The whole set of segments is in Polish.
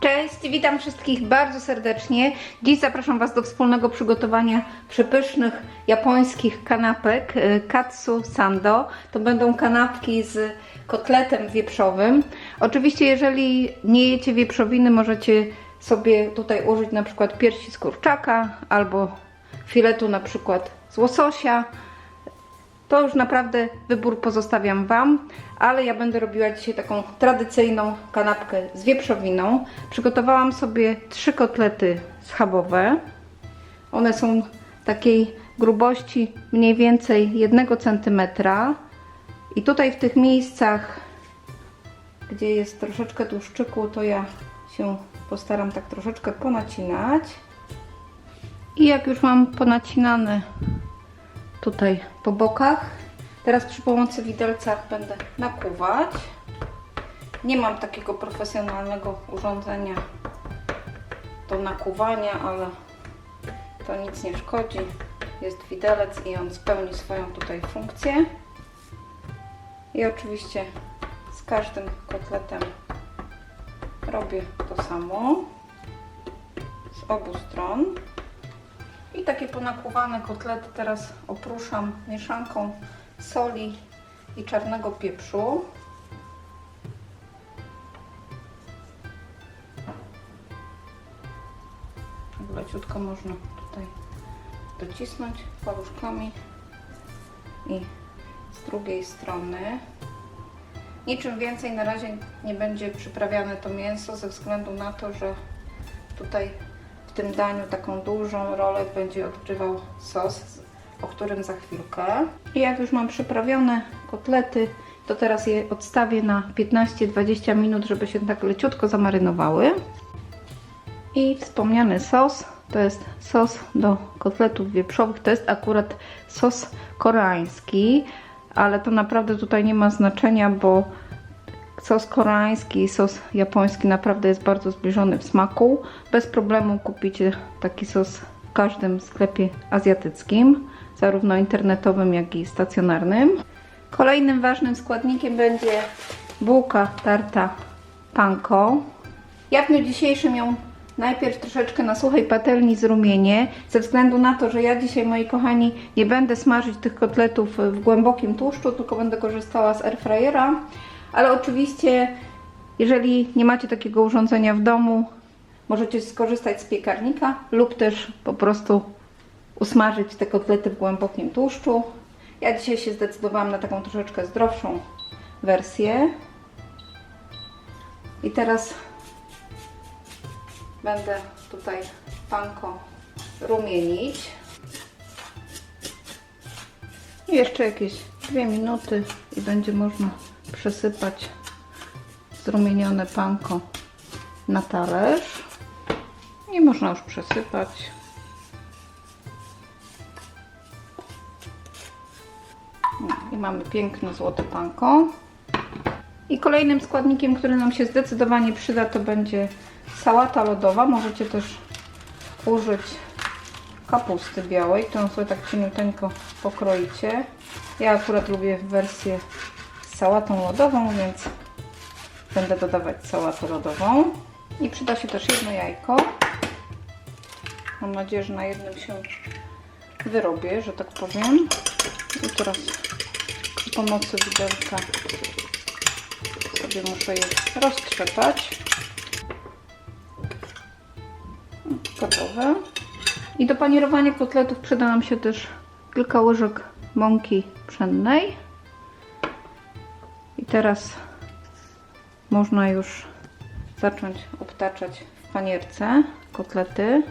Cześć, witam wszystkich bardzo serdecznie. Dziś zapraszam Was do wspólnego przygotowania przepysznych japońskich kanapek y, katsu sando. To będą kanapki z kotletem wieprzowym. Oczywiście, jeżeli nie jecie wieprzowiny, możecie sobie tutaj użyć na przykład piersi z kurczaka albo filetu na przykład z łososia. To już naprawdę wybór pozostawiam Wam, ale ja będę robiła dzisiaj taką tradycyjną kanapkę z wieprzowiną. Przygotowałam sobie trzy kotlety schabowe. One są takiej grubości mniej więcej 1 cm. I tutaj w tych miejscach, gdzie jest troszeczkę tłuszczyku, to ja się postaram tak troszeczkę ponacinać. I jak już mam ponacinane tutaj po bokach. Teraz przy pomocy widelca będę nakuwać. Nie mam takiego profesjonalnego urządzenia do nakuwania, ale to nic nie szkodzi. Jest widelec i on spełni swoją tutaj funkcję. I oczywiście z każdym kotletem robię to samo z obu stron. I takie ponakuwane kotlety teraz opruszam mieszanką soli i czarnego pieprzu. Leciutko można tutaj docisnąć paluszkami i z drugiej strony. Niczym więcej na razie nie będzie przyprawiane to mięso ze względu na to, że tutaj tym daniu taką dużą rolę będzie odgrywał sos, o którym za chwilkę. I jak już mam przyprawione kotlety, to teraz je odstawię na 15-20 minut, żeby się tak leciutko zamarynowały. I wspomniany sos, to jest sos do kotletów wieprzowych, to jest akurat sos koreański, ale to naprawdę tutaj nie ma znaczenia, bo sos koreański i sos japoński naprawdę jest bardzo zbliżony w smaku. Bez problemu kupicie taki sos w każdym sklepie azjatyckim, zarówno internetowym, jak i stacjonarnym. Kolejnym ważnym składnikiem będzie bułka tarta panko. Ja w dniu dzisiejszym ją najpierw troszeczkę na suchej patelni zrumienię, ze względu na to, że ja dzisiaj, moi kochani, nie będę smażyć tych kotletów w głębokim tłuszczu, tylko będę korzystała z airfryera. Ale oczywiście, jeżeli nie macie takiego urządzenia w domu, możecie skorzystać z piekarnika lub też po prostu usmażyć te kotlety w głębokim tłuszczu. Ja dzisiaj się zdecydowałam na taką troszeczkę zdrowszą wersję. I teraz będę tutaj panko rumienić. Jeszcze jakieś dwie minuty i będzie można przesypać zrumienione panko na talerz i można już przesypać. I mamy piękne złote panko. I kolejnym składnikiem, który nam się zdecydowanie przyda, to będzie sałata lodowa. Możecie też użyć kapusty białej, którą sobie tak cieniuteńko pokroicie. Ja akurat lubię wersję sałatą lodową, więc będę dodawać sałatę lodową. I przyda się też jedno jajko. Mam nadzieję, że na jednym się wyrobię, że tak powiem. I teraz przy pomocy widelca sobie muszę je roztrzepać. Gotowe. I do panierowania kotletów przyda nam się też kilka łyżek mąki pszennej. Teraz można już zacząć obtaczać w panierce kotlety.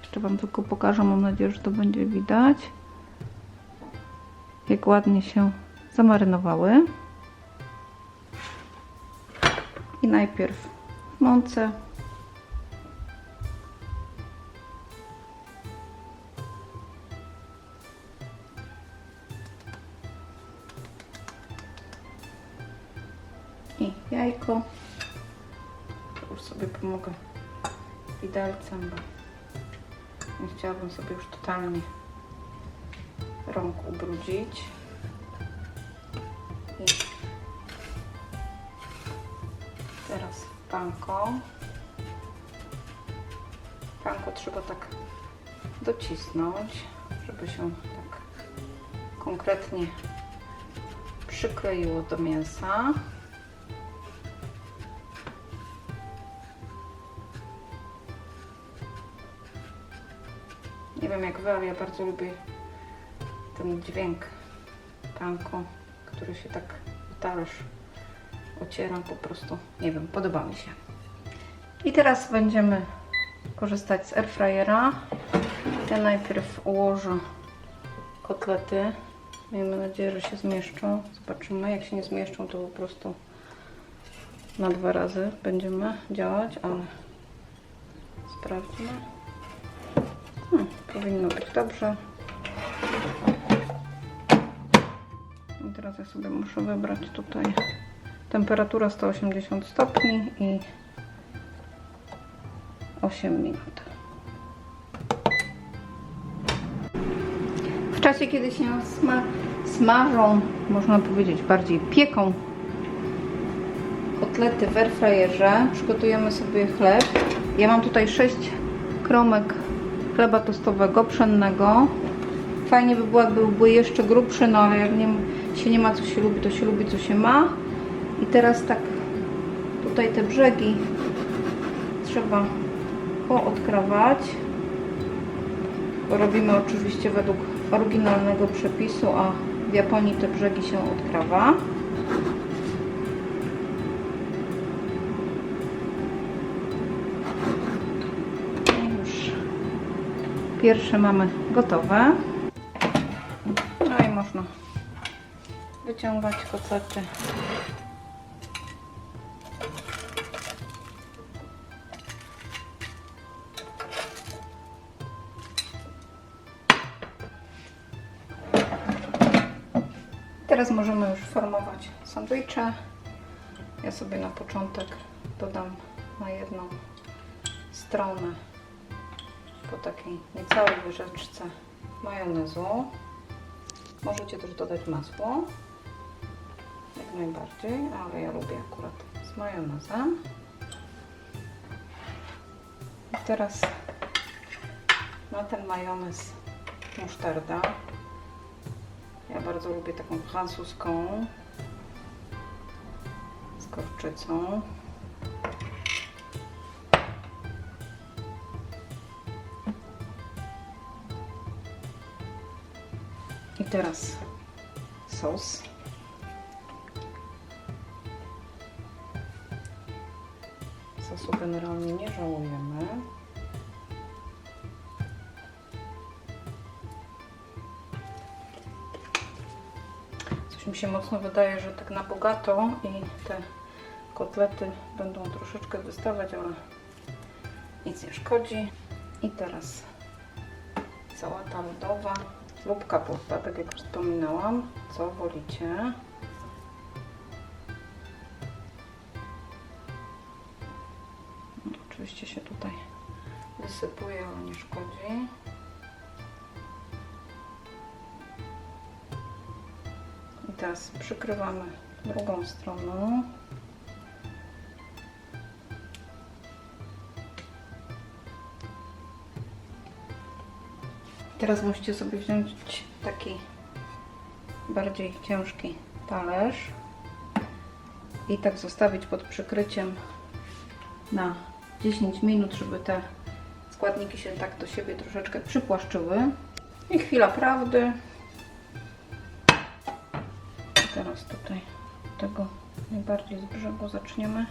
Jeszcze Wam tylko pokażę, mam nadzieję, że to będzie widać. Jak ładnie się zamarynowały. I najpierw w mące jajko. Już sobie pomogę widelcem, bo nie chciałabym sobie już totalnie rąk ubrudzić. I teraz panko. Panko trzeba tak docisnąć, żeby się tak konkretnie przykleiło do mięsa. Wiem jak wy, ale ja bardzo lubię ten dźwięk panko, który się tak talerz ociera po prostu. Nie wiem, podoba mi się. I teraz będziemy korzystać z airfryera. Ja najpierw ułożę kotlety. Miejmy nadzieję, że się zmieszczą. Zobaczymy. Jak się nie zmieszczą, to po prostu na dwa razy będziemy działać, ale sprawdźmy. Powinno być dobrze. I teraz ja sobie muszę wybrać tutaj temperatura 180 stopni i 8 minut. W czasie, kiedy się sma smażą, można powiedzieć bardziej pieką kotlety w airfryerze, przygotujemy sobie chleb. Ja mam tutaj 6 kromek chleba tostowego, pszennego. Fajnie by było, jakby był jeszcze grubszy, no ale jak nie, się nie ma co się lubi, to się lubi co się ma. I teraz tak tutaj te brzegi trzeba poodkrawać. Robimy oczywiście według oryginalnego przepisu, a w Japonii te brzegi się odkrawa. I już pierwsze mamy gotowe. No i można wyciągać kotlety. Teraz możemy już formować sandwicze. Ja sobie na początek dodam na jedną stronę po takiej niecałej łyżeczce majonezu. Możecie też dodać masło, jak najbardziej, ale ja lubię akurat z majonezem. I teraz na ten majonez musztarda. Ja bardzo lubię taką francuską z gorczycą. Teraz sos. Sosu generalnie nie żałujemy. Coś mi się mocno wydaje, że tak na bogato i te kotlety będą troszeczkę wystawać, ale nic nie szkodzi. I teraz sałata lodowa lub kapusta, tak jak wspominałam, co wolicie. No, Oczywiście się tutaj wysypuje, ale nie szkodzi. I teraz przykrywamy drugą stroną. Teraz musicie sobie wziąć taki bardziej ciężki talerz i tak zostawić pod przykryciem na 10 minut, żeby te składniki się tak do siebie troszeczkę przypłaszczyły. I chwila prawdy. Teraz tutaj tego najbardziej z brzegu zaczniemy.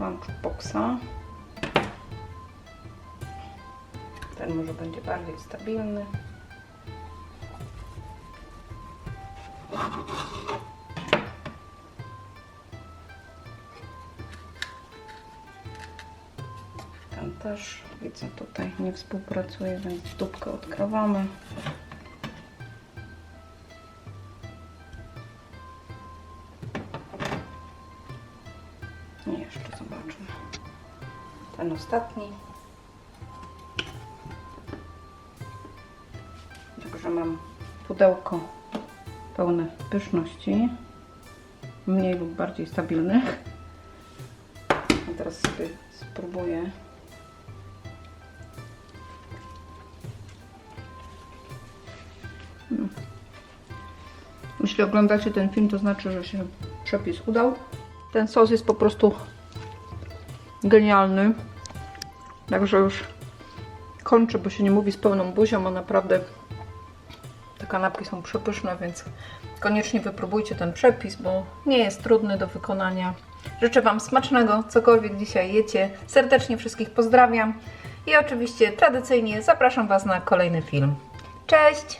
Lunchboxa. Ten może będzie bardziej stabilny. Ten też widzę tutaj nie współpracuje, więc dupkę odkrawamy. Ten ostatni. Także mam pudełko pełne pyszności, mniej lub bardziej stabilnych. A teraz sobie spróbuję. Mm. Jeśli oglądacie ten film, to znaczy, że się przepis udał. Ten sos jest po prostu genialny. Także już kończę, bo się nie mówi z pełną buzią, a naprawdę te kanapki są przepyszne, więc koniecznie wypróbujcie ten przepis, bo nie jest trudny do wykonania. Życzę Wam smacznego, cokolwiek dzisiaj jecie. Serdecznie wszystkich pozdrawiam i oczywiście tradycyjnie zapraszam Was na kolejny film. Cześć!